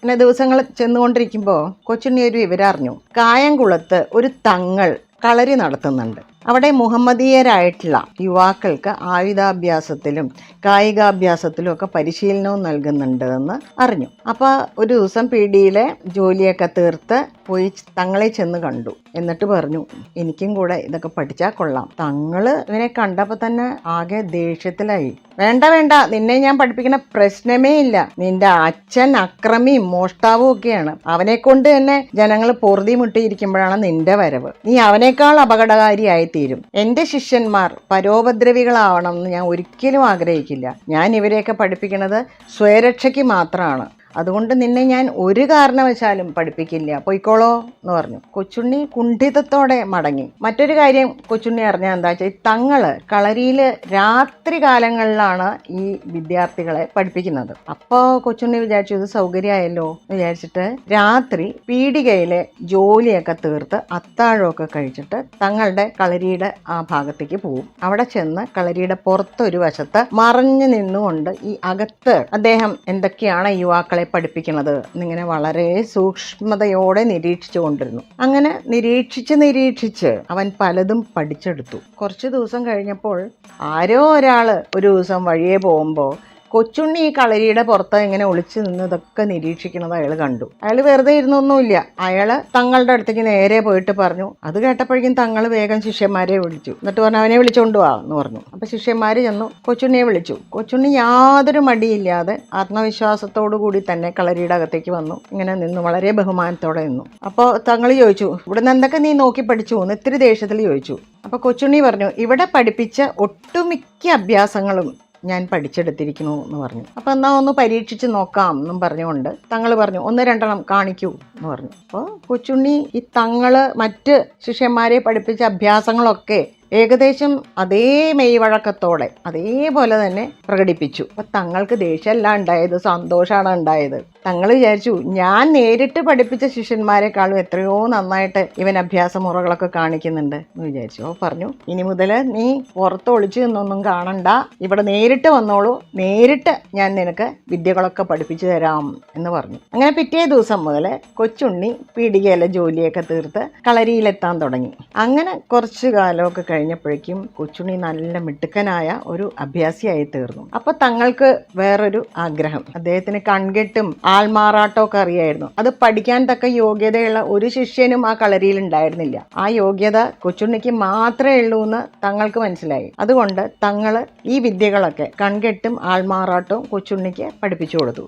പിന്നെ ദിവസങ്ങൾ ചെന്നുകൊണ്ടിരിക്കുമ്പോൾ കൊച്ചുണ്ണി ഒരു വിവരം അറിഞ്ഞു. കായംകുളത്ത് ഒരു തങ്ങൾ കളരി നടത്തുന്നുണ്ട്. അവിടെ മുഹമ്മദീയരായിട്ടുള്ള യുവാക്കൾക്ക് ആയുധാഭ്യാസത്തിലും കായികാഭ്യാസത്തിലും ഒക്കെ പരിശീലനവും നൽകുന്നുണ്ട് എന്ന് അറിഞ്ഞു. അപ്പോൾ ഒരു ദിവസം പി ഡിയിലെ ജോലിയൊക്കെ തീർത്ത് പോയി തങ്ങളെ ചെന്ന് കണ്ടു. എന്നിട്ട് പറഞ്ഞു എനിക്കും കൂടെ ഇതൊക്കെ പഠിച്ചാൽ കൊള്ളാം. തങ്ങൾ ഇവനെ കണ്ടപ്പോൾ തന്നെ ആകെ ദേഷ്യത്തിലായി. വേണ്ട വേണ്ട നിന്നെ ഞാൻ പഠിപ്പിക്കുന്ന പ്രശ്നമേ ഇല്ല. നിന്റെ അച്ഛൻ അക്രമിയും മോഷ്ടാവും ഒക്കെയാണ്. അവനെ കൊണ്ട് തന്നെ ജനങ്ങൾ പൊറുതി മുട്ടിയിരിക്കുമ്പോഴാണ് നിന്റെ വരവ്. നീ അവനേക്കാൾ അപകടകാരിയായി തീരും. എന്റെ ശിഷ്യന്മാർ പരോപദ്രവികളാവണം എന്ന് ഞാൻ ഒരിക്കലും ആഗ്രഹിക്കില്ല. ഞാൻ ഇവരെയൊക്കെ പഠിപ്പിക്കുന്നത് സ്വയരക്ഷയ്ക്ക് മാത്രമാണ്. അതുകൊണ്ട് നിന്നെ ഞാൻ ഒരു കാരണവശാലും പഠിപ്പിക്കില്ല. പൊയ്ക്കോളോ എന്ന് പറഞ്ഞു. കൊച്ചുണ്ണി കുണ്ഠിതത്തോടെ മടങ്ങി. മറ്റൊരു കാര്യം കൊച്ചുണ്ണി അറിഞ്ഞാൽ എന്താ വെച്ചാൽ തങ്ങൾ കളരിയിൽ രാത്രി കാലങ്ങളിലാണ് ഈ വിദ്യാർത്ഥികളെ പഠിപ്പിക്കുന്നത്. അപ്പോൾ കൊച്ചുണ്ണി വിചാരിച്ചു ഇത് സൗകര്യമായല്ലോ? വിചാരിച്ചിട്ട് രാത്രി പീടികയിലെ ജോലിയൊക്കെ തീർത്ത് അത്താഴമൊക്കെ കഴിച്ചിട്ട് തങ്ങളുടെ കളരിയുടെ ആ ഭാഗത്തേക്ക് പോകും അവിടെ ചെന്ന് കളരിയുടെ പുറത്തൊരു വശത്ത് മറഞ്ഞു നിന്നുകൊണ്ട് ഈ അകത്ത് അദ്ദേഹം എന്തൊക്കെയാണ് യുവാക്കളെ പഠിപ്പിക്കുന്നത്. എന്നിങ്ങനെ വളരെ സൂക്ഷ്മതയോടെ നിരീക്ഷിച്ചു കൊണ്ടിരുന്നു അങ്ങനെ നിരീക്ഷിച്ച് നിരീക്ഷിച്ച് അവൻ പലതും പഠിച്ചെടുത്തു. കുറച്ച് ദിവസം കഴിഞ്ഞപ്പോൾ ആരോ ഒരാൾ ഒരു ദിവസം വഴിയെ പോകുമ്പോൾ കൊച്ചുണ്ണി ഈ കളരിയുടെ പുറത്ത് ഇങ്ങനെ ഒളിച്ചു നിന്ന് ഇതൊക്കെ നിരീക്ഷിക്കുന്നത് അയാൾ കണ്ടു. അയാൾ വെറുതെ ഇരുന്നൊന്നുമില്ല. അയാൾ തങ്ങളുടെ അടുത്തേക്ക് നേരെ പോയിട്ട് പറഞ്ഞു അത് കേട്ടപ്പോഴേക്കും തങ്ങൾ വേഗം ശിഷ്യന്മാരെ വിളിച്ചു. എന്നിട്ട് പറഞ്ഞു അവനെ വിളിച്ചുകൊണ്ട് എന്ന് പറഞ്ഞു. അപ്പൊ ശിഷ്യന്മാർ ചെന്നു കൊച്ചുണ്ണിയെ വിളിച്ചു. കൊച്ചുണ്ണി യാതൊരു മടിയില്ലാതെ ആത്മവിശ്വാസത്തോടു കൂടി തന്നെ കളരിയുടെ അകത്തേക്ക് വന്നു. ഇങ്ങനെ നിന്നു വളരെ ബഹുമാനത്തോടെ നിന്നു. അപ്പോൾ തങ്ങൾ ചോദിച്ചു ഇവിടുന്ന് എന്തൊക്കെ നീ നോക്കി പഠിച്ചു? എന്ന് ഇത്തിരി ദേഷ്യത്തിൽ ചോദിച്ചു. അപ്പോൾ കൊച്ചുണ്ണി പറഞ്ഞു ഇവിടെ പഠിപ്പിച്ച ഒട്ടുമിക്ക അഭ്യാസങ്ങളും ഞാൻ പഠിച്ചെടുത്തിരിക്കുന്നു എന്ന് പറഞ്ഞു. അപ്പോൾ എന്നാൽ ഒന്ന് പരീക്ഷിച്ച് നോക്കാം എന്നും പറഞ്ഞുകൊണ്ട് തങ്ങൾ പറഞ്ഞു ഒന്ന് രണ്ടെണ്ണം കാണിക്കൂ എന്ന് പറഞ്ഞു. അപ്പോൾ കൊച്ചുണ്ണി ഈ തങ്ങൾ മറ്റ് ശിഷ്യന്മാരെ പഠിപ്പിച്ച അഭ്യാസങ്ങളൊക്കെ ഏകദേശം അതേ മെയ്വഴക്കത്തോടെ അതേപോലെ തന്നെ പ്രകടിപ്പിച്ചു. അപ്പം തങ്ങൾക്ക് ദേഷ്യമല്ല ഉണ്ടായത് സന്തോഷമാണ് ഉണ്ടായത്. തങ്ങൾ വിചാരിച്ചു ഞാൻ നേരിട്ട് പഠിപ്പിച്ച ശിഷ്യന്മാരെക്കാളും എത്രയോ നന്നായിട്ട് ഇവൻ അഭ്യാസ മുറകളൊക്കെ കാണിക്കുന്നുണ്ട് എന്ന് വിചാരിച്ചു. അപ്പോൾ പറഞ്ഞു ഇനി മുതൽ നീ പുറത്ത് ഒളിച്ചു നിന്നൊന്നും കാണണ്ട. ഇവിടെ നേരിട്ട് വന്നോളൂ. നേരിട്ട് ഞാൻ നിനക്ക് വിദ്യകളൊക്കെ പഠിപ്പിച്ചു തരാം എന്ന് പറഞ്ഞു. അങ്ങനെ പിറ്റേ ദിവസം മുതൽ കൊച്ചുണ്ണി പീടികയിലെ ജോലിയൊക്കെ തീർത്ത് കളരിയിലെത്താൻ തുടങ്ങി. അങ്ങനെ കുറച്ച് കാലമൊക്കെ കഴിഞ്ഞപ്പോഴേക്കും കൊച്ചുണ്ണി നല്ല മിടുക്കനായ ഒരു അഭ്യാസിയായി തീർന്നു. അപ്പൊ തങ്ങൾക്ക് വേറൊരു ആഗ്രഹം. അദ്ദേഹത്തിന് കൺകെട്ടും ആൾമാറാട്ടം ഒക്കെ അറിയായിരുന്നു. അത് പഠിക്കാൻ തക്ക യോഗ്യതയുള്ള ഒരു ശിഷ്യനും ആ കളരിയിൽ ഉണ്ടായിരുന്നില്ല. ആ യോഗ്യത കൊച്ചുണ്ണിക്ക് മാത്രമേ ഉള്ളൂ എന്ന് തങ്ങൾക്ക് മനസ്സിലായി. അതുകൊണ്ട് തങ്ങൾ ഈ വിദ്യകളൊക്കെ കൺകെട്ടും ആൾമാറാട്ടവും കൊച്ചുണ്ണിക്ക് പഠിപ്പിച്ചു കൊടുത്തു.